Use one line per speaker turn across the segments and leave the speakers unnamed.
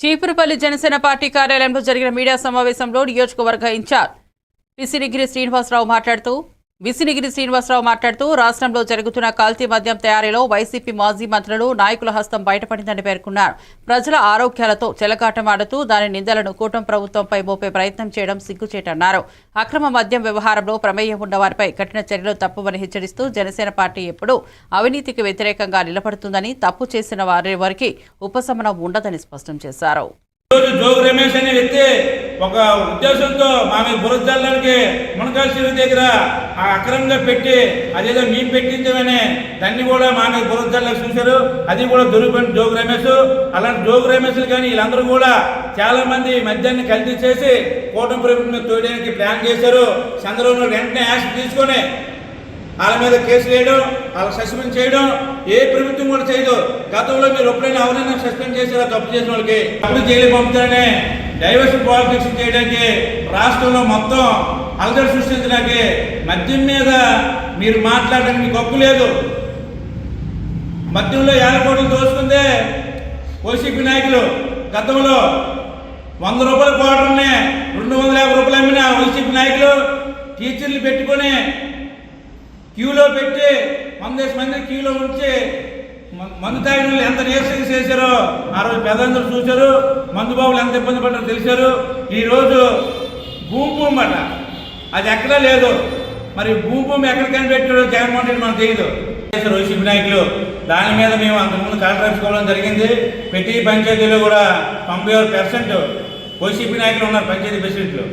Cheepurupalli Janasena party కార్యాలయంలో జరిగిన media సమావేశంలో నియోజకవర్గ ఇన్ఛార్జ్ విసినిగిరి శ్రీనివాసరావు మాట్లాడుతూ విసినిగిరి శ్రీనివాసరావు మాట్లాడుతూ రాష్ట్రంలో జరుగుతున్న కల్తీ మద్యం తయారీలో వైసీపీ మాజీ మంత్రులు నాయకుల హస్తం బయటపడిందని పేర్కొన్నారు. ప్రజల ఆరోగ్యాలతో చెలగాటమాడుతూ దాని నిందలను కూటమి ప్రభుత్వంపై మోపే ప్రయత్నం చేయడం సిగ్గుచేటన్నారు. అక్రమ మద్యం వ్యవహారంలో ప్రమేయం ఉన్న వారిపై కఠిన చర్యలు తప్పువని హెచ్చరిస్తూ జనసేన పార్టీ ఎప్పుడూ అవినీతికి వ్యతిరేకంగా నిలబడుతుందని తప్పు చేసిన వారి వారికి ఉపశమనం ఉండదని స్పష్టం చేశారు.
రోజు జోగు రమేష్ అనే వ్యక్తి ఒక ఉద్దేశంతో మా మీద బురద దగ్గర ఆ అక్రమంగా పెట్టి అదేదో మేము పెట్టించామని దాన్ని కూడా మా మీద చూశారు. అది కూడా దొరికిపోయిన జోగు రమేష్. అలాంటి జోగు రమేష్లు కానీ వీళ్ళందరూ కూడా చాలా మంది మద్యాన్ని కల్తీ చేసి కూటమి ప్రభుత్వం తోయడానికి ప్లాన్ చేశారు. చంద్రబాబు వెంటనే యాక్షన్ తీసుకొని వాళ్ళ మీద కేసు వేయడం వాళ్ళ సస్పెండ్ చేయడం ఏ ప్రభుత్వం కూడా చేయదు. గతంలో మీరు ఎప్పుడైనా ఎవరైనా సస్పెండ్ చేసేలా తప్పు చేసిన వాళ్ళకి అప్పుడు జైలు పంపుతానే డైవర్షన్ పాలిటిక్స్ చేయడానికి రాష్ట్రంలో మొత్తం అలజడి సృష్టించడానికి మద్యం మీద మీరు మాట్లాడడానికి మీకు హక్కు లేదు. మద్యంలో ఏళ్ళ దోచుకుందే వైసీపీ నాయకులు. గతంలో వంద రూపాయల క్వార్టర్ని రెండు వందల యాభై రూపాయలు అమ్మిన వైసీపీ నాయకులు టీచర్లు పెట్టుకొని క్యూలో పెట్టి వందేసి మంది క్యూలో ఉంచి మందు తాగిన ఎంత నీరసంగా చేశారో ఆ రోజు పెద్దందరూ చూశారు మందు బాబులు ఎంత ఇబ్బంది పడ్డారో తెలిసారు ఈరోజు భూమి భూమి అట. అది ఎక్కడా లేదు. మరి భూమి భూమి ఎక్కడ కనిపెట్టాడో జగన్మోహన్ రెడ్డి మనకు తెలియదు చేశారు వైసీపీ నాయకులు దాని మీద మేము అంతకుముందు కలెక్టర్ రాసుకోవడం జరిగింది. ప్రతి పంచాయతీలో కూడా తొంభై ఆరు పర్సెంట్ వైసీపీ నాయకులు ఉన్నారు పంచాయతీ ప్రెసిడెంట్లు.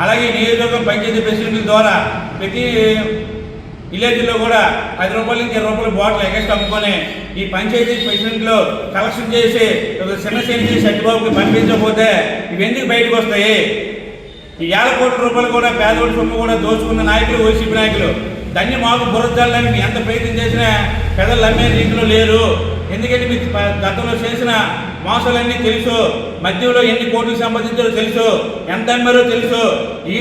అలాగే ఈ నియోజకవర్గం పంచాయతీ ప్రెసిడెంట్ల ద్వారా ప్రతి విలేజ్లో కూడా పది రూపాయల నుంచి ఇరవై రూపాయల బాటిల్ ఎగస్ట్ అమ్ముకొని ఈ పంచాయతీ ప్రెసిడెంట్లో కలెక్షన్ చేసి చిన్న చేసి సత్యబాబుకి పంపించకపోతే ఇవి ఎందుకు బయటకు వస్తాయి? ఈ ఏళ్ళ కోట్ల రూపాయలు కూడా పేదవాడి సొమ్ము కూడా దోచుకున్న నాయకులు వైసీపీ నాయకులు. దాన్ని మాకు బురద్దాలని ఎంత ప్రయత్నం చేసినా పెదలు అమ్మే రీతిలో లేరు. ఎందుకంటే మీకు గతంలో చేసిన మోసాలన్నీ తెలుసు. మధ్యలో ఎన్ని కోట్లు సంపాదించారో తెలుసు. ఎంత అమ్మారో తెలుసు. ఈ